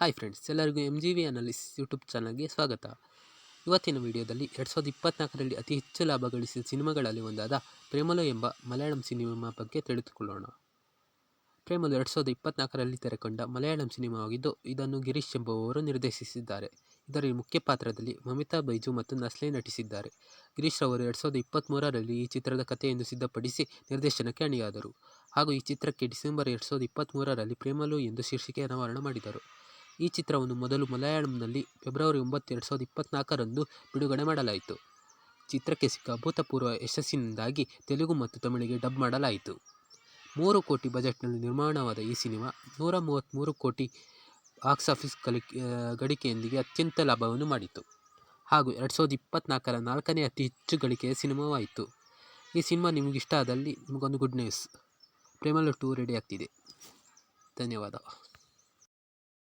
Hi friends, ಎಲ್ಲರಿಗೂ M G V analysis YouTube ಚಾನಲ್ಗೆ ಸ್ವಾಗತ. ಇವತ್ತಿನ ವಿಡಿಯೋದಲ್ಲಿ ಎರಡು ಸಾವಿರದ ಇಪ್ಪತ್ನಾಲ್ಕರಲ್ಲಿ ಅತಿ ಹೆಚ್ಚು ಲಾಭ ಗಳಿಸಿದ ಸಿನಿಮಾಗಳಲ್ಲಿ ಒಂದಾದ ಪ್ರೇಮಲು ಎಂಬ ಮಲಯಾಳಂ ಸಿನಿಮಾ ಬಗ್ಗೆ ತಿಳಿದುಕೊಳ್ಳೋಣ. ಪ್ರೇಮಲು ಎರಡು ಸಾವಿರದ ಇಪ್ಪತ್ನಾಲ್ಕರಲ್ಲಿ ತೆರೆಕೊಂಡ ಮಲಯಾಳಂ ಸಿನಿಮಾವಾಗಿದ್ದು, ಇದನ್ನು ಗಿರೀಶ್ ಎಂಬುವವರು ನಿರ್ದೇಶಿಸಿದ್ದಾರೆ. ಇದರಲ್ಲಿ ಮುಖ್ಯ ಪಾತ್ರದಲ್ಲಿ ಮಮಿತಾ ಬೈಜು ಮತ್ತು ನಸ್ಲೆ ನಟಿಸಿದ್ದಾರೆ. ಗಿರೀಶ್ ರವರು ಎರಡು ಸಾವಿರದ ಇಪ್ಪತ್ತ್ಮೂರರಲ್ಲಿ ಈ ಚಿತ್ರದ ಕಥೆಯನ್ನು ಸಿದ್ಧಪಡಿಸಿ ನಿರ್ದೇಶನಕ್ಕೆ ಅಣಿಯಾದರು. ಹಾಗೂ ಈ ಚಿತ್ರಕ್ಕೆ ಡಿಸೆಂಬರ್ ಎರಡು ಸಾವಿರದ ಇಪ್ಪತ್ತ್ಮೂರರಲ್ಲಿ ಪ್ರೇಮಲು ಎಂದು ಶೀರ್ಷಿಕೆ ಅನಾವರಣ ಮಾಡಿದರು. ಈ ಚಿತ್ರವನ್ನು ಮೊದಲು ಮಲಯಾಳಂನಲ್ಲಿ ಫೆಬ್ರವರಿ ಒಂಬತ್ತು ಎರಡು ಸಾವಿರದ ಇಪ್ಪತ್ತ್ನಾಲ್ಕರಂದು ಬಿಡುಗಡೆ ಮಾಡಲಾಯಿತು. ಚಿತ್ರಕ್ಕೆ ಸಿಕ್ಕ ಅಭೂತಪೂರ್ವ ಯಶಸ್ಸಿನಿಂದಾಗಿ ತೆಲುಗು ಮತ್ತು ತಮಿಳಿಗೆ ಡಬ್ ಮಾಡಲಾಯಿತು. ಮೂರು ಕೋಟಿ ಬಜೆಟ್ನಲ್ಲಿ ನಿರ್ಮಾಣವಾದ ಈ ಸಿನಿಮಾ ನೂರ ಮೂವತ್ತ್ಮೂರು ಕೋಟಿ ಬಾಕ್ಸ್ ಆಫೀಸ್ ಕಲಿ ಗಳಿಕೆಯೊಂದಿಗೆ ಅತ್ಯಂತ ಲಾಭವನ್ನು ಮಾಡಿತು. ಹಾಗೂ ಎರಡು ಸಾವಿರದ ಇಪ್ಪತ್ತ್ನಾಲ್ಕರ ನಾಲ್ಕನೇ ಅತಿ ಹೆಚ್ಚು ಗಳಿಕೆಯ ಸಿನಿಮಾವಾಯಿತು. ಈ ಸಿನಿಮಾ ನಿಮಗಿಷ್ಟ ಆದಲ್ಲಿ ನಿಮಗೊಂದು good news Premalu two ready ಆಗ್ತಿದೆ. ಧನ್ಯವಾದ.